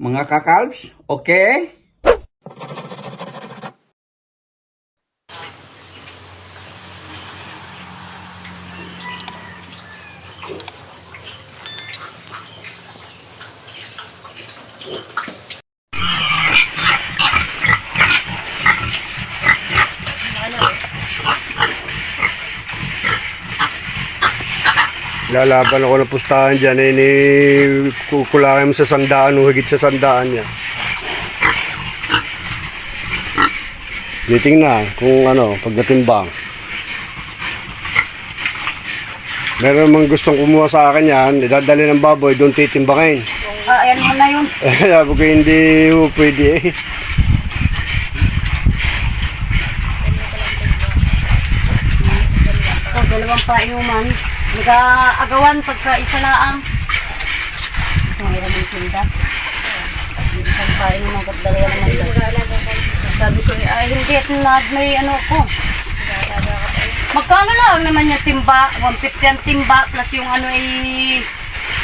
mga kakalbs. Okay? Lalaban ako ng pustahan dyan, eh, ni kukulangin mo sa sandaan o higit sa sandaan niya. Titingnan kung ano, pagdatimbang. Meron namang gustong kumuha sa akin yan, idadali ng baboy, doon titimbangin. Ah, ayan mo na yun. Sabi ko hindi ho pwede eh. Ito, dalawang painuman. Nag-aagawan pagka isa laang. Mahirap yung sinda. Isang painuman at dalawa naman daw. Sabi ko, ay hindi, at nad may ano ko. Magkano lang naman yung timba? 150 ang timba plus yung ano ay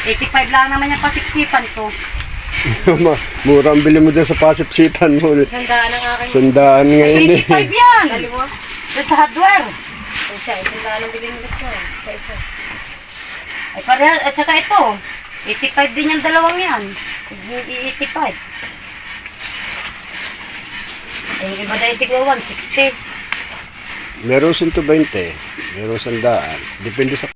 85 lang naman yung pasiksipan ko. Ma- Mura ang bili mo dyan sa pasip-sipan mo. Sandaan ang aking Sandaan ngayon eh. 85 yan! Sa hardware. Siya, isang daan ang bilhin ulit ko. Sa isa. Ay, pareha, at saka ito, 85 din yung dalawang yan. I- 85. Ay, yung iba na itigwa 160. Meron 120, meron sandaan. Depende sa